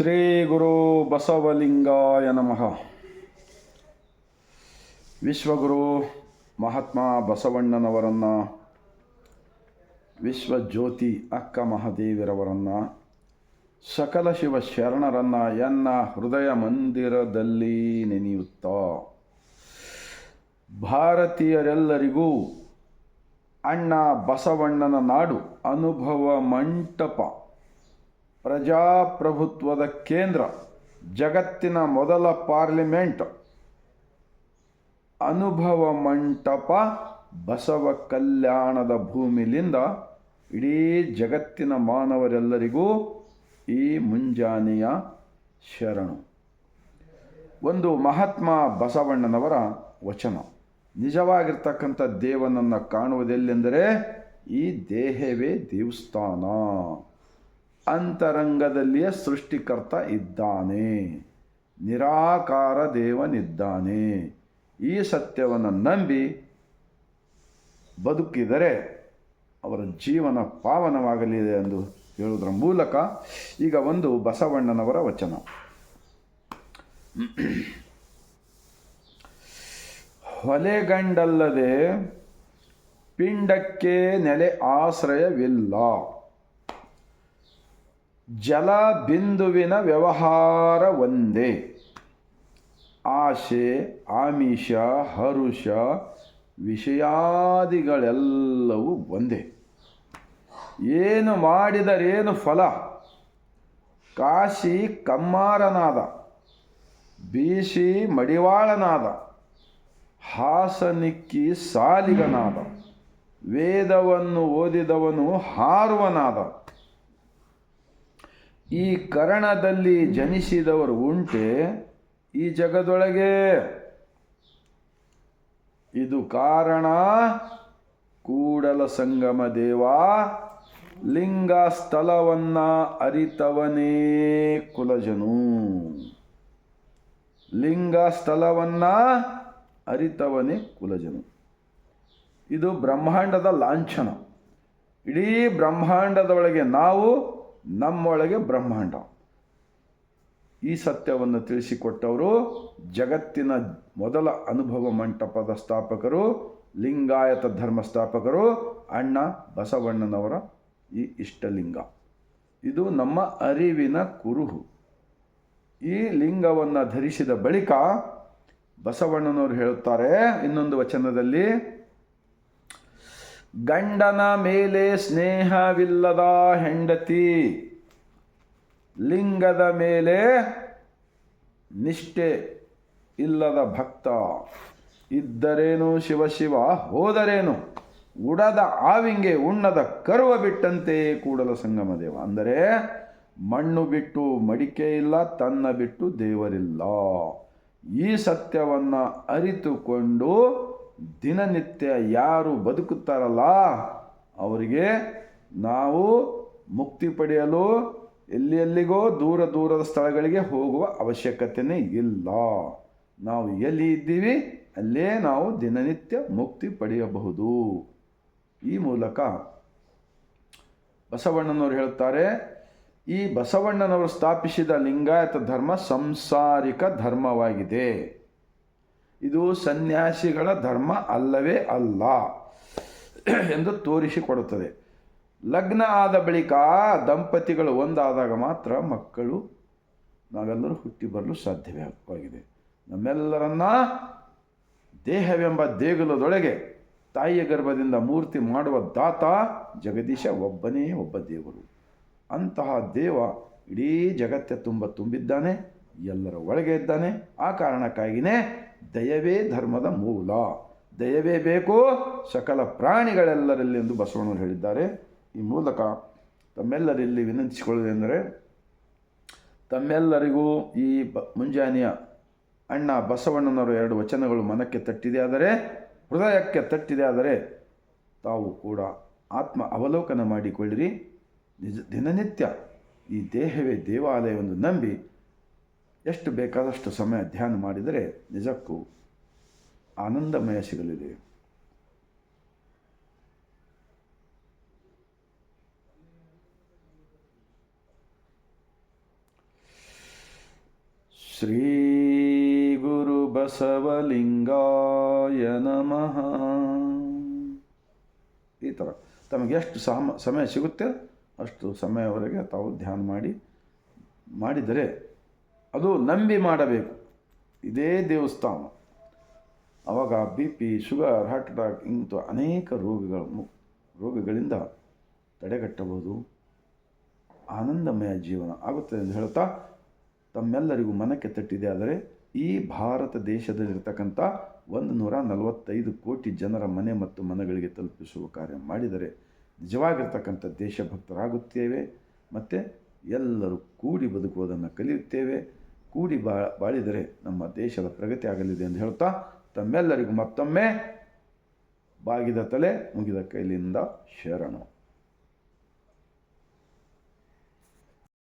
ಶ್ರೀ ಗುರು ಬಸವಲಿಂಗಾಯ ನಮಃ. ವಿಶ್ವಗುರು ಮಹಾತ್ಮ ಬಸವಣ್ಣನವರನ್ನು, ವಿಶ್ವಜ್ಯೋತಿ ಅಕ್ಕ ಮಹಾದೇವಿರವರನ್ನು, ಸಕಲ ಶಿವ ಶರಣರನ್ನು ಎನ್ನ ಹೃದಯ ಮಂದಿರದಲ್ಲಿ ನೆನೆಯುತ್ತಾ. ಭಾರತೀಯರೆಲ್ಲರಿಗೂ ಅಣ್ಣ ಬಸವಣ್ಣನ ನಾಡು ಅನುಭವ ಮಂಟಪ. ಪ್ರಜಾಪ್ರಭುತ್ವದ ಕೇಂದ್ರ, ಜಗತ್ತಿನ ಮೊದಲ ಪಾರ್ಲಿಮೆಂಟ್. ಅನುಭವ ಮಂಟಪ ಬಸವ ಕಲ್ಯಾಣದ ಭೂಮಿಲಿಂದ ಇಡೀ ಜಗತ್ತಿನ ಮಾನವರೆಲ್ಲರಿಗೂ ಈ ಮುಂಜಾನೆಯ ಶರಣು. ಒಂದು ಮಹಾತ್ಮ ಬಸವಣ್ಣನವರ ವಚನ. ನಿಜವಾಗಿರ್ತಕ್ಕಂಥ ದೇವನನ್ನು ಕಾಣುವುದೆಲ್ಲೆಂದರೆ ಈ ದೇಹವೇ ದೇವಸ್ಥಾನ. ಅಂತರಂಗದಲ್ಲಿಯೇ ಸೃಷ್ಟಿಕರ್ತ ಇದ್ದಾನೆ. ನಿರಾಕಾರ ದೇವನಿದ್ದಾನೆ. ಈ ಸತ್ಯವನ್ನು ನಂಬಿ ಬದುಕಿದರೆ ಅವರ ಜೀವನ ಪಾವನವಾಗಲಿದೆ ಎಂದು ಹೇಳುವುದರ ಮೂಲಕ ಈಗ ಒಂದು ಬಸವಣ್ಣನವರ ವಚನ. ಹೊಲೆಗಂಡಲ್ಲದೆ ಪಿಂಡಕ್ಕೆ ನೆಲೆ ಆಶ್ರಯವಿಲ್ಲ. ಜಲ ಬಿಂದುವಿನ ವ್ಯವಹಾರ ಒಂದೇ. ಆಶೆ, ಆಮಿಷ, ಹರುಷ, ವಿಷಯಾದಿಗಳೆಲ್ಲವೂ ಒಂದೇ. ಏನು ಮಾಡಿದರೇನು ಫಲ? ಕಾಶಿ ಕಮ್ಮಾರನಾದ ಬೀಸಿ ಮಡಿವಾಳನಾದ, ಹಾಸನಿಕ್ಕಿ ಸಾಲಿಗನಾದ, ವೇದವನ್ನು ಓದಿದವನು ಹಾರುವನಾದ. ಈ ಕರಣದಲ್ಲಿ ಜನಿಸಿದವರು ಉಂಟೆ, ಈ ಜಗದೊಳಗೆ. ಇದು ಕಾರಣ, ಕೂಡಲ ಸಂಗಮ ದೇವ ಲಿಂಗ ಸ್ಥಳವನ್ನ ಅರಿತವನೇ ಕುಲಜನು. ಲಿಂಗ ಸ್ಥಳವನ್ನ ಅರಿತವನೇ ಕುಲಜನು. ಇದು ಬ್ರಹ್ಮಾಂಡದ ಲಾಂಛನ. ಇಡೀ ಬ್ರಹ್ಮಾಂಡದ ಒಳಗೆ ನಾವು ನಮ್ಮೊಳಗೆ ಬ್ರಹ್ಮಾಂಡ. ಈ ಸತ್ಯವನ್ನು ತಿಳಿಸಿಕೊಟ್ಟವರು ಜಗತ್ತಿನ ಮೊದಲ ಅನುಭವ ಮಂಟಪದ ಸ್ಥಾಪಕರು, ಲಿಂಗಾಯತ ಧರ್ಮ ಸ್ಥಾಪಕರು, ಅಣ್ಣ ಬಸವಣ್ಣನವರ ಈ ಇಷ್ಟಲಿಂಗ. ಇದು ನಮ್ಮ ಅರಿವಿನ ಕುರುಹು. ಈ ಲಿಂಗವನ್ನು ಧರಿಸಿದ ಬಳಿಕ ಬಸವಣ್ಣನವರು ಹೇಳುತ್ತಾರೆ, ಇನ್ನೊಂದು ವಚನದಲ್ಲಿ ಗಂಡನ ಮೇಲೆ ಸ್ನೇಹವಿಲ್ಲದ ಹೆಂಡತಿ ಲಿಂಗದ ಮೇಲೆ ನಿಷ್ಠೆ ಇಲ್ಲದ ಭಕ್ತ. ಇದ್ದರೇನು ಶಿವಶಿವ ಶಿವ, ಹೋದರೇನು ಉಡದ ಆವಿಂಗೆ ಉಣ್ಣದ ಕರುವ ಬಿಟ್ಟಂತೆ ಕೂಡಲ ಸಂಗಮ ದೇವ. ಅಂದರೆ ಮಣ್ಣು ಬಿಟ್ಟು ಮಡಿಕೆ ಇಲ್ಲ, ತನ್ನ ಬಿಟ್ಟು ದೇವರಿಲ್ಲ. ಈ ಸತ್ಯವನ್ನು ಅರಿತುಕೊಂಡು ದಿನನಿತ್ಯ ಯಾರು ಬದುಕುತ್ತಾರಲ್ಲ, ಅವರಿಗೆ ನಾವು ಮುಕ್ತಿ ಪಡೆಯಲು ಎಲ್ಲಿ ಎಲ್ಲಿಗೋ ದೂರ ದೂರದ ಸ್ಥಳಗಳಿಗೆ ಹೋಗುವ ಅವಶ್ಯಕತೆಯೇ ಇಲ್ಲ. ನಾವು ಎಲ್ಲಿ ಇದ್ದೀವಿ, ಅಲ್ಲೇ ನಾವು ದಿನನಿತ್ಯ ಮುಕ್ತಿ ಪಡೆಯಬಹುದು. ಈ ಮೂಲಕ ಬಸವಣ್ಣನವರು ಹೇಳುತ್ತಾರೆ ಈ ಬಸವಣ್ಣನವರು ಸ್ಥಾಪಿಸಿದ ಲಿಂಗಾಯತ ಧರ್ಮ ಸಂಸಾರಿಕ ಧರ್ಮವಾಗಿದೆ. ಇದು ಸನ್ಯಾಸಿಗಳ ಧರ್ಮ ಅಲ್ಲವೇ ಅಲ್ಲ ಎಂದು ತೋರಿಸಿಕೊಡುತ್ತದೆ. ಲಗ್ನ ಆದ ಬಳಿಕ ದಂಪತಿಗಳು ಒಂದಾದಾಗ ಮಾತ್ರ ಮಕ್ಕಳು ನಾವೆಲ್ಲರೂ ಹುಟ್ಟಿ ಬರಲು ಸಾಧ್ಯವಾಗಿದೆ ನಮ್ಮೆಲ್ಲರನ್ನ ದೇಹವೆಂಬ ದೇಗುಲದೊಳಗೆ ತಾಯಿಯ ಗರ್ಭದಿಂದ ಮೂರ್ತಿ ಮಾಡುವ ದಾತ ಜಗದೀಶ ಒಬ್ಬನೇ ಒಬ್ಬ ದೇವರು. ಅಂತಹ ದೇವ ಇಡೀ ಜಗತ್ತೆ ತುಂಬ ತುಂಬಿದ್ದಾನೆ, ಎಲ್ಲರ ಒಳಗೆ ಇದ್ದಾನೆ. ಆ ಕಾರಣಕ್ಕಾಗಿಯೇ ದಯವೇ ಧರ್ಮದ ಮೂಲ. ದಯವೇ ಬೇಕು ಸಕಲ ಪ್ರಾಣಿಗಳೆಲ್ಲರಲ್ಲಿ ಎಂದು ಬಸವಣ್ಣರು ಹೇಳಿದ್ದಾರೆ. ಈ ಮೂಲಕ ತಮ್ಮೆಲ್ಲರಲ್ಲಿ ವಿನಂತಿಸಿಕೊಳ್ಳುವುದೆಂದರೆ ತಮ್ಮೆಲ್ಲರಿಗೂ ಈ ಬ, ಮುಂಜಾನೆಯ ಅಣ್ಣ ಬಸವಣ್ಣನವರ ಎರಡು ವಚನಗಳು ಮನಕ್ಕೆ ತಟ್ಟಿದೆ ಆದರೆ, ಹೃದಯಕ್ಕೆ ತಟ್ಟಿದೆ ಆದರೆ, ತಾವು ಕೂಡ ಆತ್ಮ ಅವಲೋಕನ ಮಾಡಿಕೊಳ್ಳಿರಿ. ನಿಜ, ದಿನನಿತ್ಯ ಈ ದೇಹವೇ ದೇವಾಲಯವನ್ನು ನಂಬಿ ಎಷ್ಟು ಬೇಕಾದಷ್ಟು ಸಮಯ ಧ್ಯಾನ ಮಾಡಿದರೆ ನಿಜಕ್ಕೂ ಆನಂದಮಯ ಸಿಗಲಿದೆ. ಶ್ರೀ ಗುರು ಬಸವಲಿಂಗಾಯ ನಮಃ. ಈ ಥರ ತಮಗೆ ಎಷ್ಟು ಸಮ, ಸಮಯ ಸಿಗುತ್ತೆ ಅಷ್ಟು ಸಮಯವರೆಗೆ ತಾವು ಧ್ಯಾನ ಮಾಡಿ, ಮಾಡಿದರೆ ಅದು ನಂಬಿ ಮಾಡಬೇಕು. ಇದೇ ದೇವಸ್ಥಾನ. ಆವಾಗ B P, sugar heart attack ಇಂಥ ಅನೇಕ ರೋಗಗಳು ರೋಗಗಳಿಂದ ತಡೆಗಟ್ಟಬಹುದು. ಆನಂದಮಯ ಜೀವನ ಆಗುತ್ತೆ ಎಂದು ಹೇಳ್ತಾ ತಮ್ಮೆಲ್ಲರಿಗೂ ಮನಕ್ಕೆ ತಟ್ಟಿದೆ. ಆದರೆ ಈ ಭಾರತ ದೇಶದಲ್ಲಿರ್ತಕ್ಕಂಥ ಒಂದು ನೂರ ನಲವತ್ತೈದು ಕೋಟಿ ಜನರ ಮನೆ ಮತ್ತು ಮನಗಳಿಗೆ ತಲುಪಿಸುವ ಕಾರ್ಯ ಮಾಡಿದರೆ ನಿಜವಾಗಿರ್ತಕ್ಕಂಥ ದೇಶಭಕ್ತರಾಗುತ್ತೇವೆ. ಮತ್ತು ಎಲ್ಲರೂ ಕೂಡಿ ಬದುಕುವುದನ್ನು ಕಲಿಯುತ್ತೇವೆ. ಕೂಡಿ ಬಾ, ಬಾಳಿದರೆ ನಮ್ಮ ದೇಶದ ಪ್ರಗತಿ ಆಗಲಿದೆ ಎಂದು ಹೇಳ್ತಾ ತಮ್ಮೆಲ್ಲರಿಗೂ ಮತ್ತೊಮ್ಮೆ ಬಾಗಿದ ತಲೆ ಮುಗಿದ ಕೈಲಿಂದ ಶರಣು.